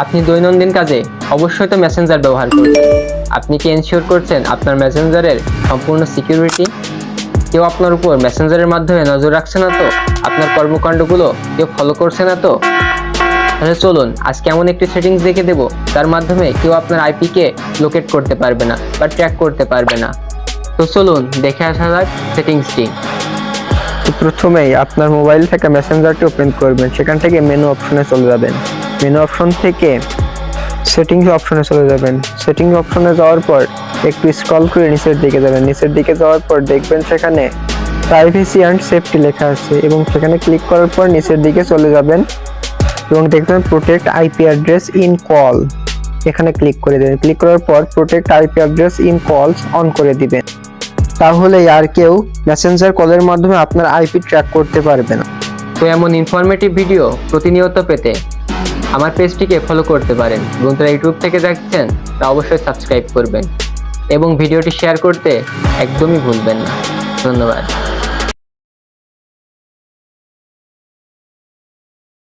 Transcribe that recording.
আপনি দৈনন্দিন কাজে অবশ্যই তো মেসেঞ্জার ব্যবহার করছেন। আপনি কি এনশিওর করছেন আপনার মেসেঞ্জারের সম্পূর্ণ সিকিউরিটি কেউ আপনার উপর মেসেঞ্জারের মাধ্যমে নজর রাখছে না তো? আপনার কর্মকাণ্ডগুলো কেউ ফলো করছে না তো? তাহলে চলুন, আজকে এমন একটি সেটিংস দেখে দেব তার মাধ্যমে কেউ আপনার আইপিকে লোকেট করতে পারবে না বা ট্র্যাক করতে পারবে না। তো চলুন, দেখে আসা যাক সেটিংসটি প্রথমেই আপনার মোবাইল থেকে মেসেঞ্জারটি ওপেন করবেন, সেখান থেকে মেনু অপশনে চলে যাবেন। মেনু অপশন থেকে সেটিংস অপশনে চলে যাবেন। সেটিংস অপশনে যাওয়ার পর একটু স্ক্রল করে নিচের দিকে যাবেন। নিচের দিকে যাওয়ার পর দেখবেন সেখানে প্রাইভেসি অ্যান্ড সেফটি লেখা আছে এবং সেখানে ক্লিক করার পর নিচের দিকে চলে যাবেন এবং দেখবেন protect IP address in call এখানে ক্লিক করে দেবেন। ক্লিক করার পর protect IP address in calls on করে দিবেন। তাহলে আর কেউ মেসেঞ্জার কলের মাধ্যমে আপনার আইপি ট্র্যাক করতে পারবে না। তো এমন ইনফরমেটিভ ভিডিও প্রতিনিয়ত পেতে আমার পেজটিকে ফলো করতে পারেন। তারা ইউটিউব থেকে দেখছেন, তা অবশ্যই সাবস্ক্রাইব করবেন। এবং ভিডিওটি শেয়ার করতে একদমই ভুলবেন না। ধন্যবাদ।